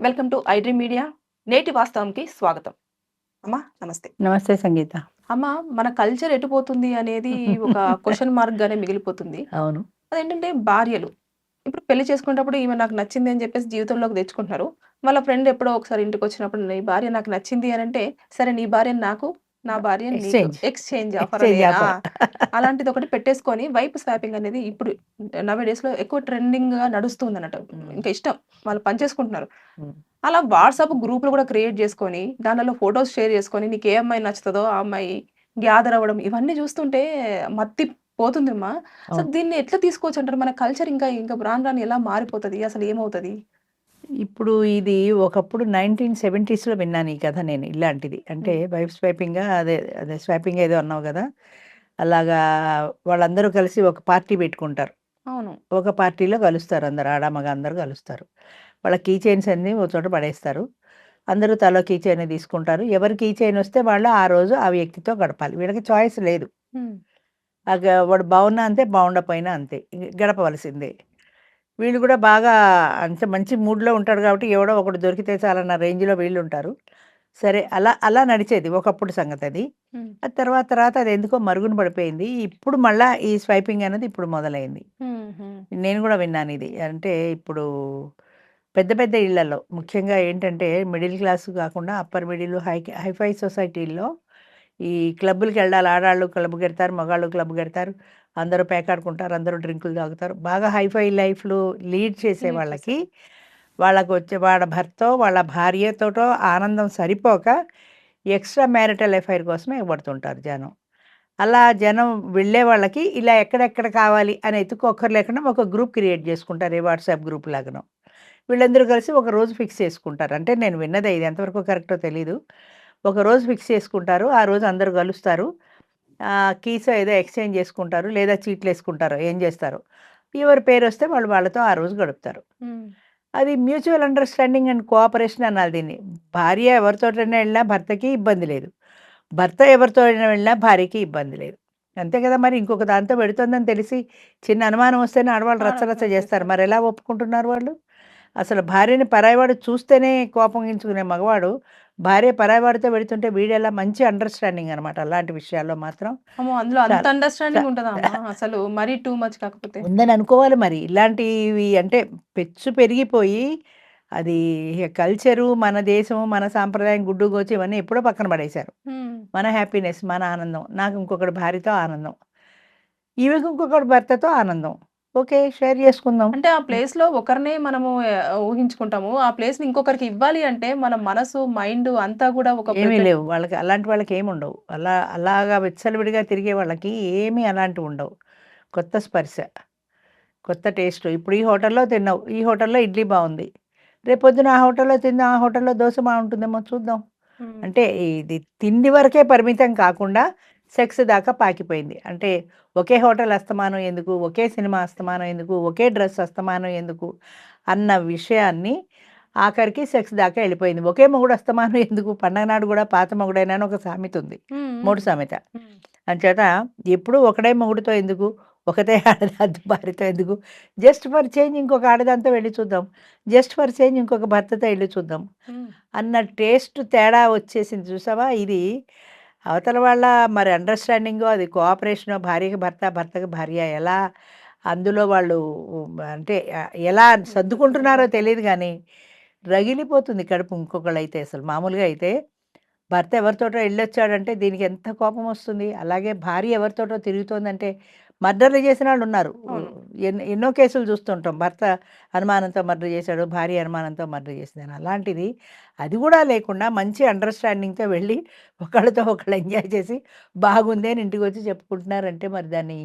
Welcome to iDream media. నేటి వాస్తవంకి స్వాగతం. అమ్మా నమస్తే. నమస్తే సంగీత. అమ్మ మన కల్చర్ ఎటుపోతుంది అనేది ఒక క్వశ్చన్ మార్క్ గానే మిగిలిపోతుంది. అవును. అదేంటంటే భార్యలు. ఇప్పుడు పెళ్ళి చేసుకునేటప్పుడు ఈమె నాకు నచ్చింది అని చెప్పేసి జీవితంలోకి తెచ్చుకుంటున్నారు. వాళ్ళ ఫ్రెండ్ ఎప్పుడో ఒకసారి ఇంటికి వచ్చినప్పుడు నీ భార్య నాకు నచ్చింది అని అంటే సరే నీ భార్య నాకు నా భార్య. Exchange offer. అలాంటిది ఒకటి పెట్టేసుకొని వైపు స్వాపింగ్ అనేది ఇప్పుడు నవే డేస్లో ఎక్కువ ట్రెండింగ్గా నడుస్తుంది అన్నట్టు. ఇంకా ఇష్టం వాళ్ళు పనిచేసుకుంటున్నారు. అలా వాట్సాప్ గ్రూపులు కూడా క్రియేట్ చేసుకొని దానిలో ఫొటోస్ షేర్ చేసుకొని నీకు ఏ అమ్మాయి నచ్చుతుందో ఆ అమ్మాయి గ్యాదర్ అవ్వడం ఇవన్నీ చూస్తుంటే మత్తి పోతుందమ్మా అసలు అవును. దీన్ని ఎట్లా తీసుకోవచ్చు అంటారు మన కల్చర్ ఇంకా ఇంకా రాను రాను ఎలా మారిపోతుంది అసలు ఏమవుతుంది ఇప్పుడు ఇది ఒకప్పుడు నైన్టీన్ సెవెంటీస్లో విన్నాను ఈ కథ నేను ఇలాంటిది. అంటే వైఫ్ స్వైపింగ్ అదే అదే స్వైపింగ్ ఏదో అన్నావు కదా? అలాగా వాళ్ళందరూ కలిసి ఒక పార్టీ పెట్టుకుంటారు. అవును. ఒక పార్టీలో కలుస్తారు అందరు ఆడ మగ అందరూ కలుస్తారు. వాళ్ళ కీ చైన్స్ అన్ని ఒక చోట పడేస్తారు. అందరూ తలో కీ చైన్ తీసుకుంటారు. ఎవరు కీ చైన్ వస్తే వాళ్ళు ఆ రోజు ఆ వ్యక్తితో గడపాలి. వీళ్ళకి చాయిస్ లేదు. వాడు బాగున్నా అంతే బాగుండపోయినా అంతే. గడపవలసిందే. వీళ్ళు కూడా బాగా అంత మంచి మూడ్లో ఉంటాడు కాబట్టి ఎవడో ఒకడు దొరికితే చాలన్న రేంజ్లో వీళ్ళు ఉంటారు సరే అలా అలా నడిచేది ఒకప్పుడు సంగతి అది. ఆ తర్వాత తర్వాత అది ఎందుకో మరుగున పడిపోయింది. ఇప్పుడు మళ్ళా ఈ స్వైపింగ్ అనేది ఇప్పుడు మొదలైంది. నేను కూడా విన్నాను ఇది. అంటే ఇప్పుడు పెద్ద పెద్ద ఇళ్ళలో ముఖ్యంగా ఏంటంటే మిడిల్ క్లాస్ కాకుండా అప్పర్ మిడిల్ హై హైఫై సొసైటీల్లో ఈ క్లబ్బులకి వెళ్ళాలి ఆడాళ్ళు క్లబ్కి వెళ్తారు మగాళ్ళు క్లబ్కి వెళ్తారు అందరూ పేకాడుకుంటారు అందరూ డ్రింకులు తాగుతారు. బాగా హైఫై లైఫ్లు లీడ్ చేసే వాళ్ళకి వాళ్ళకు వచ్చే వాళ్ళ భర్తో వాళ్ళ భార్యతోటో ఆనందం సరిపోక ఎక్స్ట్రా మ్యారిటల్ ఎఫైర్ కోసమే ఇవ్వడుతుంటారు జనం. అలా జనం వెళ్ళే వాళ్ళకి ఇలా ఎక్కడెక్కడ కావాలి అని ఎత్తుకోక్కర్ లేకుండా ఒక గ్రూప్ క్రియేట్ చేసుకుంటారు ఏ వాట్సాప్ గ్రూప్ లాగాను. వీళ్ళందరూ కలిసి ఒక రోజు ఫిక్స్ చేసుకుంటారు. అంటే నేను విన్నదే ఇది ఎంతవరకు కరెక్టో తెలీదు. ఒక రోజు ఫిక్స్ చేసుకుంటారు ఆ రోజు అందరూ కలుస్తారు. కీస్ ఏదో ఎక్స్చేంజ్ చేసుకుంటారు లేదా చీట్లు వేసుకుంటారు ఏం చేస్తారు? ఎవరి పేరు వస్తే వాళ్ళు వాళ్ళతో ఆ రోజు గడుపుతారు. అది మ్యూచువల్ అండర్స్టాండింగ్ అండ్ కోఆపరేషన్ అనాలి దీన్ని. భార్య ఎవరితోటైనా వెళ్ళినా భర్తకి ఇబ్బంది లేదు. భర్త ఎవరితో వెళ్ళినా భార్యకి ఇబ్బంది లేదు. అంతే కదా మరి ఇంకొక దాంతో పెడుతోందని తెలిసి చిన్న అనుమానం వస్తేనే ఆడవాళ్ళు రచ్చరచ్చ చేస్తారు. మరి ఎలా ఒప్పుకుంటున్నారు వాళ్ళు? అసలు భార్యని పరాయివాడు చూస్తేనే కోపగించుకునే మగవాడు భార్య పరాయివాడితో పెడుతుంటే వీడెలా మంచి అండర్స్టాండింగ్ అనమాట అలాంటి విషయాల్లో మాత్రం అందులో అంత అండర్స్టాండింగ్ ఉంటుందా అసలు మరీ టూ మచ్ కాకపోతే. ఉందని అనుకోవాలి మరి. ఇలాంటివి అంటే పెచ్చు పెరిగిపోయి అది కల్చరు మన దేశం మన సాంప్రదాయం గుడ్డు గోచి ఇవన్నీ ఎప్పుడో పక్కన పడేశారు. మన హ్యాపీనెస్ మన ఆనందం నాకు ఇంకొకటి భార్యతో ఆనందం ఈమెకి ఇంకొకటి భర్తతో ఆనందం. ఓకే షేర్ చేసుకుందాం. అంటే ఆ ప్లేస్లో ఒకరినే మనము ఊహించుకుంటాము. ఆ ప్లేస్ని ఇంకొకరికి ఇవ్వాలి అంటే మన మనసు మైండ్ అంతా కూడా ఒక ఏమీ లేవు. వాళ్ళకి అలాంటి వాళ్ళకి ఏమి ఉండవు. అలా అలాగా విచ్చలవిడిగా తిరిగే వాళ్ళకి ఏమీ అలాంటివి ఉండవు. కొత్త స్పర్శ కొత్త టేస్ట్. ఇప్పుడు ఈ హోటల్లో తిన్నావు ఈ హోటల్లో ఇడ్లీ బాగుంది. రేపు పొద్దున ఆ హోటల్లో తిందాం ఆ హోటల్లో దోశ బాగుంటుందేమో చూద్దాం. అంటే ఇది తిండి వరకే పరిమితం కాకుండా సెక్స్ దాకా పాకిపోయింది. అంటే ఒకే హోటల్ అస్తమానం ఎందుకు? ఒకే సినిమా అస్తమానం ఎందుకు? ఒకే డ్రెస్ అస్తమానం ఎందుకు? అన్న విషయాన్ని ఆఖరికి సెక్స్ దాకా వెళ్ళిపోయింది. ఒకే మొగుడు అస్తమానం ఎందుకు? పండగ నాడు కూడా పాత మొగుడైనా ఒక సామెత ఉంది. మూడు సామెత. అంచేత ఎప్పుడు ఒకడే మొగుడుతో ఎందుకు? ఒకటే ఆడదాంతో భార్యతో ఎందుకు? జస్ట్ ఫర్ చేంజ్ ఇంకొక ఆడదాంతో వెళ్ళి చూద్దాం. జస్ట్ ఫర్ చేంజ్ ఇంకొక భర్తతో వెళ్ళి చూద్దాం. అన్న టేస్ట్ తేడా వచ్చేసింది. చూసావా? ఇది అవతల వాళ్ళ మరి అండర్స్టాండింగ్ అది కోఆపరేషన్ భార్యకి భర్త భర్తకి భార్య ఎలా అందులో వాళ్ళు అంటే ఎలా సర్దుకుంటున్నారో తెలియదు కానీ రగిలిపోతుంది కడుపు ఇంకొకళ్ళు అయితే అసలు. మామూలుగా అయితే భర్త ఎవరితోటో వెళ్ళొచ్చాడంటే దీనికి ఎంత కోపం వస్తుంది? అలాగే భార్య ఎవరితోటో తిరుగుతోందంటే మర్డర్లు చేసిన వాళ్ళు ఉన్నారు. ఎన్నో కేసులు చూస్తుంటాం. భర్త అనుమానంతో మర్డర్ చేశాడు భార్య అనుమానంతో మర్డర్ చేసిందని. అలాంటిది అది కూడా లేకుండా మంచి అండర్స్టాండింగ్తో వెళ్ళి ఒకళ్ళతో ఒకళ్ళు ఎంజాయ్ చేసి బాగుంది అని ఇంటికి వచ్చి చెప్పుకుంటున్నారంటే మరి దాన్ని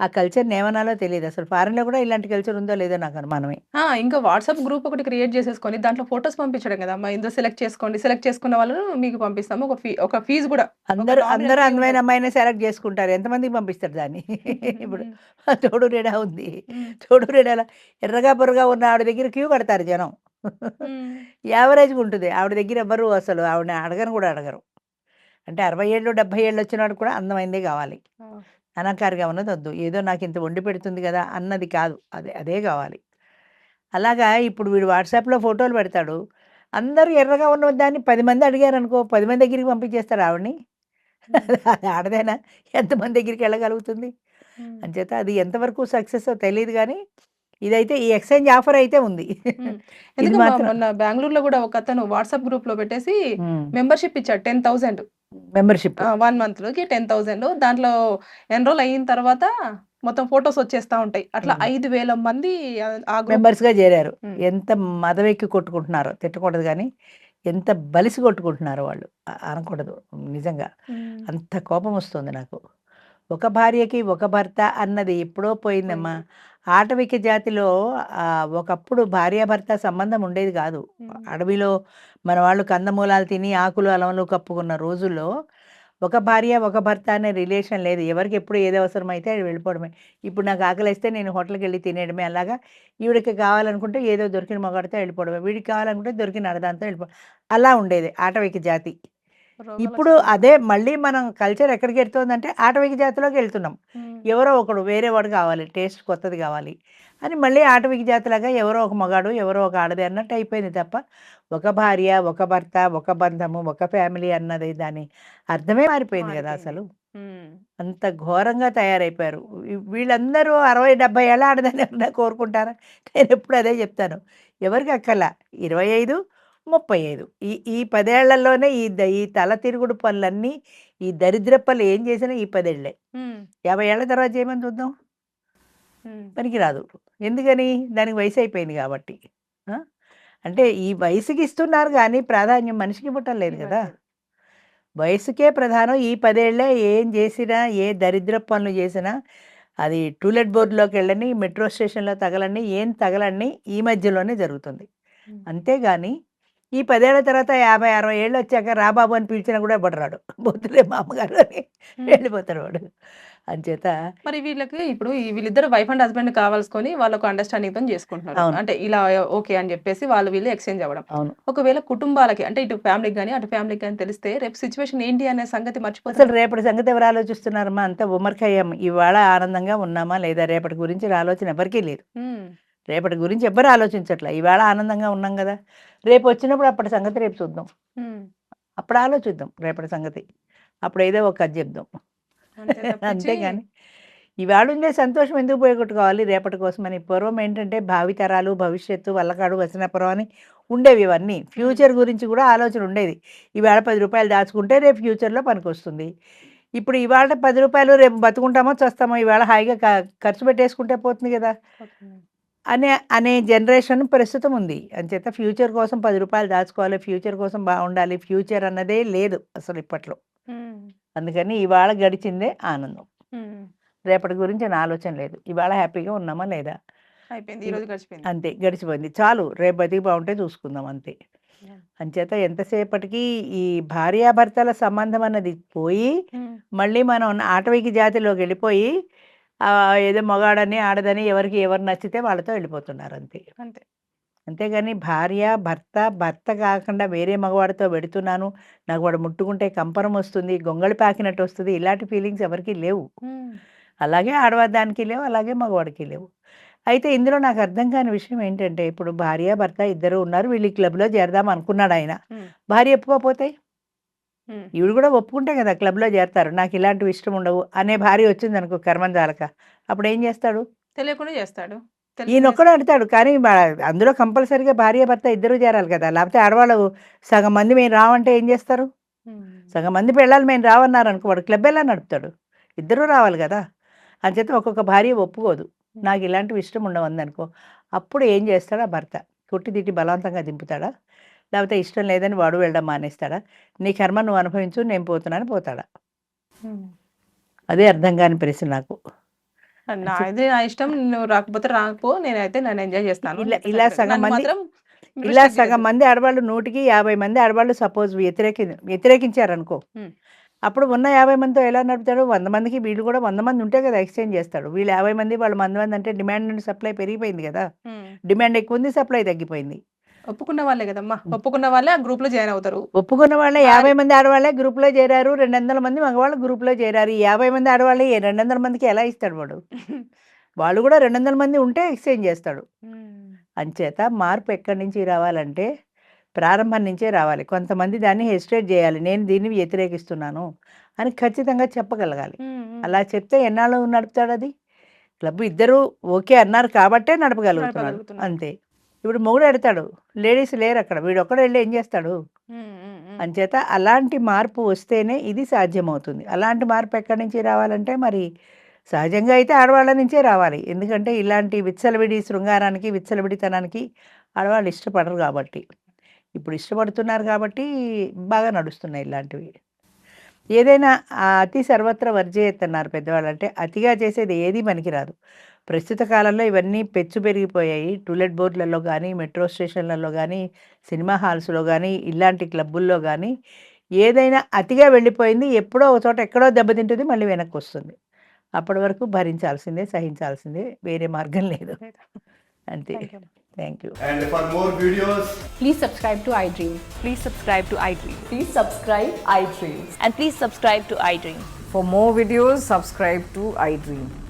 ఆ కల్చర్ని ఏమనాలో తెలియదు. అసలు ఫారెన్లో కూడా ఇలాంటి కల్చర్ ఉందో లేదో నాకు అనుమానమే ఆ, ఇంకా వాట్సాప్ గ్రూప్ ఒకటి క్రియేట్ చేసేసుకొని దాంట్లో ఫొటోస్ పంపించడం కదా. అమ్మా ఇందులో సెలెక్ట్ చేసుకోండి సెలెక్ట్ చేసుకున్న వాళ్ళను మీకు పంపిస్తాము. ఒక ఫీ ఒక ఫీజు కూడా అందరూ అందరూ అందమైన. అమ్మాయిని సెలెక్ట్ చేసుకుంటారు. ఎంతమందికి పంపిస్తారు దాన్ని? ఇప్పుడు తోడు రెడా ఉంది. తోడు రెడాల ఎర్రగా బుర్రగా ఉన్న ఆవిడ దగ్గర క్యూ కడతారు జనం. యావరేజ్గా ఉంటుంది. ఆవిడ దగ్గర ఎవ్వరు అసలు ఆవిడ అడగను కూడా అడగరు. అంటే అరవై ఏళ్ళు డెబ్బై ఏళ్ళు వచ్చినాడు కూడా అందమైందే కావాలి. ఆ, అలంకారిగా ఉన్నది వద్దు. ఏదో నాకు ఇంత వండి పెడుతుంది కదా అన్నది కాదు. అదే అదే కావాలి. అలాగా ఇప్పుడు వీడు వాట్సాప్లో ఫోటోలు పెడతాడు. అందరూ ఎర్రగా ఉన్న దాన్ని పది మంది అడిగారు అనుకో పది మంది దగ్గరికి పంపించేస్తారు ఆవిడని. అది ఆడదైనా? ఎంతమంది దగ్గరికి వెళ్ళగలుగుతుంది. అంచేత అది ఎంతవరకు సక్సెస్ తెలియదు కానీ ఇదైతే ఈ ఎక్స్చేంజ్ ఆఫర్ అయితే ఉంది. మొన్న బెంగళూరులో కూడా ఒక అతను వాట్సాప్ గ్రూప్లో పెట్టేసి మెంబర్షిప్ ఇచ్చాడు టెన్ థౌసండ్. మెంబర్షిప్. వన్ మంత్లోకి టెన్ థౌసండ్. దాంట్లో ఎన్రోల్ అయిన తర్వాత మొత్తం ఫొటోస్ వచ్చేస్తా ఉంటాయి. అట్లా. ఐదు వేల మంది మెంబర్స్గా చేరారు. ఎంత మదవెక్కి కొట్టుకుంటున్నారో తిట్టకూడదు కానీ ఎంత బలిసి కొట్టుకుంటున్నారో వాళ్ళు. అనకూడదు. నిజంగా. అంత కోపం వస్తుంది నాకు. ఒక భార్యకి ఒక భర్త అన్నది ఎప్పుడో పోయిందమ్మా. ఆటవిక జాతిలో ఒకప్పుడు భార్యాభర్త సంబంధం ఉండేది కాదు. అడవిలో మన వాళ్ళు కందమూలాలు తిని ఆకులు అలవలు కప్పుకున్న రోజుల్లో ఒక భార్య ఒక భర్త అనే రిలేషన్ లేదు. ఎవరికి ఎప్పుడు ఏది అవసరమైతే అది వెళ్ళిపోవడమే. ఇప్పుడు నాకు ఆకలిస్తే నేను హోటల్కి వెళ్ళి తినేయడమే అలాగా. ఈవిడికి కావాలనుకుంటే ఏదో దొరికిన మగాడితో వెళ్ళిపోవడమే. వీడికి కావాలనుకుంటే దొరికిన అడదాంతో వెళ్ళిపోవడం అలా ఉండేది ఆటవిక జాతి. ఇప్పుడు. అదే మళ్ళీ మనం కల్చర్ ఎక్కడికి వెళ్తుందంటే ఆటవిక జాతిలోకి వెళ్తున్నాం. ఎవరో ఒకడు వేరే వాడు కావాలి టేస్ట్ కొత్తది కావాలి అని మళ్ళీ ఆటవిక జాతిలాగా ఎవరో ఒక మగాడు ఎవరో ఒక ఆడది అన్నట్టు అయిపోయింది తప్ప ఒక భార్య ఒక భర్త ఒక బంధము ఒక ఫ్యామిలీ అన్నది దాని అర్థమే మారిపోయింది కదా. అసలు. అంత ఘోరంగా తయారైపోయారు వీళ్ళందరూ అరవై డెబ్బై ఏళ్ళ ఆడదని కోరుకుంటారా నేను ఎప్పుడు అదే చెప్తాను ఎవరికి అక్కల ఇరవై ఐదు ముప్పై ఐదు ఈ ఈ పదేళ్ళలోనే ఈ ఈ తల తిరుగుడు పనులన్నీ ఈ దరిద్ర పనులు ఏం చేసినా ఈ పదేళ్ళే. యాభై ఏళ్ళ తర్వాత చేయమని చూద్దాం. పనికిరాదు ఎందుకని దానికి వయసు అయిపోయింది కాబట్టి? అంటే ఈ వయసుకి ఇస్తున్నారు కానీ ప్రాధాన్యం మనిషికి ఇవ్వటం లేదు కదా. వయసుకే ప్రధానం ఈ పదేళ్ళే ఏం చేసినా ఏ దరిద్ర పనులు చేసినా అది టూలెట్ బోర్డులోకి వెళ్ళని మెట్రో స్టేషన్లో తగలని ఏం తగలని ఈ మధ్యలోనే జరుగుతుంది. అంతేగాని ఈ పదేళ్ళ తర్వాత యాభై అరవై ఏళ్ళు వచ్చాక రాబాబు అని పిలిచినా కూడా ఎవడు రాడు బొద్దులే మా అమ్మగారు అని. వెళ్ళిపోతాడు వాడు. అంచేత మరి వీళ్ళకి ఇప్పుడు వీళ్ళిద్దరు వైఫ్ అండ్ హస్బెండ్ కావాల్సుకొని వాళ్ళకు అండర్స్టాండింగ్తో చేసుకుంటున్నారు. అంటే ఇలా ఓకే అని చెప్పేసి వాళ్ళు వీళ్ళు ఎక్స్చేంజ్ అవ్వడం. అవును. ఒకవేళ కుటుంబాలకి అంటే ఇటు ఫ్యామిలీకి కానీ అటు ఫ్యామిలీకి కానీ తెలిస్తే రేపు సిచ్యువేషన్ ఏంటి అనే సంగతి అసలు మర్చిపోతారు రేపటి సంగతి ఎవరు ఆలోచిస్తున్నారమ్మా? అంతా ఉమర్కయ్యాం ఇవాళ ఆనందంగా ఉన్నామా లేదా? రేపటి గురించి ఆలోచన ఎవరికీ లేదు. రేపటి గురించి ఎవ్వరు ఆలోచించట్లే. ఇవాళ ఆనందంగా ఉన్నాం కదా. రేపు వచ్చినప్పుడు అప్పటి సంగతి రేపు చూద్దాం. అప్పుడు ఆలోచిద్దాం రేపటి సంగతి. అప్పుడు ఏదో ఒక కథ చెప్దాం. అంతేగాని ఇవాళ ఉండే సంతోషం ఎందుకు పోగొట్టుకోవాలి? రేపటి కోసమని. పూర్వం ఏంటంటే భావితరాలు భవిష్యత్తు వల్లకాడు వసనపురం అని ఉండేవి ఇవన్నీ. ఫ్యూచర్ గురించి కూడా ఆలోచన ఉండేది. ఇవాళ పది రూపాయలు దాచుకుంటే రేపు ఫ్యూచర్లో పనికొస్తుంది. ఇప్పుడు ఇవాళ పది రూపాయలు రేపు బతుకుంటామో చస్తామో ఇవాళ హాయిగా ఖర్చు పెట్టేసుకుంటే పోతుంది కదా. అనే అనే జనరేషన్ ప్రస్తుతం ఉంది. అంచేత ఫ్యూచర్ కోసం పది రూపాయలు దాచుకోవాలి ఫ్యూచర్ కోసం బాగుండాలి ఫ్యూచర్ అన్నదే లేదు అసలు ఇప్పట్లో. అందుకని ఇవాళ గడిచిందే ఆనందం. రేపటి గురించి నా ఆలోచన లేదు. ఇవాళ హ్యాపీగా ఉన్నామా లేదా? అయిపోయింది. గడిచిపోయింది. అంతే గడిచిపోయింది. చాలు రేపు బతికి బాగుంటే చూసుకుందాం అంతే. అంచేత ఎంతసేపటికి ఈ భార్యాభర్తల సంబంధం అన్నది పోయి. మళ్ళీ మనం ఆటవికి జాతిలోకి వెళ్ళిపోయి ఏదో మగాడని ఆడదని ఎవరికి ఎవరు నచ్చితే వాళ్ళతో వెళ్ళిపోతున్నారు అంతే అంతే అంతేగాని భార్య భర్త భర్త కాకుండా వేరే మగవాడితో పెడుతున్నాను నాకు వాడు ముట్టుకుంటే కంపరం వస్తుంది గొంగళి పాకినట్టు వస్తుంది ఇలాంటి ఫీలింగ్స్ ఎవరికీ లేవు. అలాగే ఆడవాదానికి లేవు అలాగే మగవాడికి లేవు అయితే ఇందులో నాకు అర్థం కాని విషయం ఏంటంటే ఇప్పుడు భార్య భర్త ఇద్దరు ఉన్నారు వీళ్ళు క్లబ్లో చేరదాం అనుకున్నాడు ఆయన. భార్య ఒప్పుకోపోతే ఉమ్. ఈవిడ కూడా ఒప్పుకుంటే కదా క్లబ్లో చేరతారు. నాకు ఇలాంటివి ఇష్టం ఉండవు అనే భార్య వచ్చింది అనుకో కర్మంజాలక అప్పుడు ఏం చేస్తాడు? తెలియకుండా చేస్తాడు. ఈయన ఒక్కడు అడతాడు కానీ అందులో కంపల్సరీగా భార్య భర్త ఇద్దరు చేరాలి కదా. లేకపోతే ఆడవాళ్ళు సగం మంది మేము రావంటే ఏం చేస్తారు. సగం మంది పెళ్ళాలి మేము రావన్నారు అనుకో వాడు క్లబ్ ఎలా నడుపుతాడు? ఇద్దరూ రావాలి కదా. అంచేత ఒక్కొక్క భార్య ఒప్పుకోదు. నాకు ఇలాంటివి ఇష్టం ఉండవు అనుకో. అప్పుడు ఏం చేస్తాడు ఆ భర్త? కొట్టి తిట్టి బలవంతంగా దింపుతాడా? లేకపోతే ఇష్టం లేదని వాడు వెళ్ళడం మానేస్తాడా? నీ కర్మ నువ్వు అనుభవించు నేను పోతున్నాను పోతాడా. అదే అర్థం కాని ప్రశ్న నాకు. నా ఇష్టం నువ్వు రాకపోతే రాకపో నేనైతే నన్ను ఎంజాయ్ చేస్తాను. ఇలా- సగం మంది- ఇలా సగం. మంది ఆడవాళ్ళు నూటికి యాభై మంది ఆడవాళ్ళు సపోజ్ వ్యతిరేకి వ్యతిరేకించారనుకో. అప్పుడు ఉన్న యాభై మందితో ఎలా నడుపుతాడు వంద మందికి వీళ్ళు కూడా వంద మంది ఉంటే కదా ఎక్స్చేంజ్ చేస్తాడు. వీళ్ళు యాభై మంది వాళ్ళు వంద మంది అంటే డిమాండ్ అండ్ సప్లై పెరిగిపోయింది కదా. డిమాండ్ ఎక్కువ ఉంది సప్లై తగ్గిపోయింది. ఒప్పుకున్న వాళ్ళే కదమ్మా. ఒప్పుకున్న వాళ్ళే ఆ గ్రూప్లో జాయిన్ అవుతారు. ఒప్పుకున్న వాళ్ళే యాభై మంది ఆడవాళ్ళే గ్రూప్లో చేరారు రెండు వందల మంది మగవాళ్ళు గ్రూప్లో చేరారు. ఈ యాభై మంది ఆడవాళ్ళే రెండు వందల మందికి ఎలా ఇస్తాడు వాడు? వాళ్ళు కూడా రెండు వందల మంది ఉంటే ఎక్స్చేంజ్ చేస్తాడు. అంచేత మార్పు ఎక్కడి నుంచి రావాలంటే ప్రారంభం నుంచే రావాలి. కొంతమంది దాన్ని హెసిటేట్ చేయాలి. నేను దీన్ని వ్యతిరేకిస్తున్నాను అని ఖచ్చితంగా చెప్పగలగాలి. అలా చెప్తే ఎన్నాళ్ళు నడుపుతాడు అది? క్లబ్ ఇద్దరు ఓకే అన్నారు కాబట్టే నడపగలుగుతున్నాడు. అంతే. ఇప్పుడు మొగుడు ఎడతాడు. లేడీస్ లేరు అక్కడ. వీడు ఒక్కడు వెళ్ళి ఏం చేస్తాడు? అంచేత అలాంటి మార్పు వస్తేనే ఇది సాధ్యమవుతుంది. అలాంటి మార్పు ఎక్కడి నుంచి రావాలంటే మరి సహజంగా అయితే ఆడవాళ్ళ నుంచే రావాలి. ఎందుకంటే ఇలాంటి విచ్చలవిడి శృంగారానికి విచ్చలవిడితనానికి ఆడవాళ్ళు ఇష్టపడరు కాబట్టి. ఇప్పుడు ఇష్టపడుతున్నారు కాబట్టి బాగా నడుస్తున్నాయి ఇలాంటివి. ఏదైనా అతి సర్వత్ర వర్జయత్ అన్నారు పెద్దవాళ్ళు. అంటే అతిగా చేసేది ఏది పనికిరాదు. ప్రస్తుత కాలంలో ఇవన్నీ పెచ్చు పెరిగిపోయాయి టూలెట్ బోర్డులలో కానీ మెట్రో స్టేషన్లలో కానీ సినిమా హాల్స్లో కానీ ఇలాంటి క్లబ్బుల్లో కానీ ఏదైనా అతిగా వెళ్ళిపోయింది ఎప్పుడో ఒక చోట ఎక్కడో దెబ్బతింటుంది మళ్ళీ వెనక్కి వస్తుంది అప్పటి వరకు భరించాల్సిందే సహించాల్సిందే వేరే మార్గం లేదు అంతే thank you And for more videos, Please subscribe to iDream. Please subscribe to iDream. Please subscribe iDream. And please subscribe to iDream. For more videos, subscribe to iDream. Please like, share, and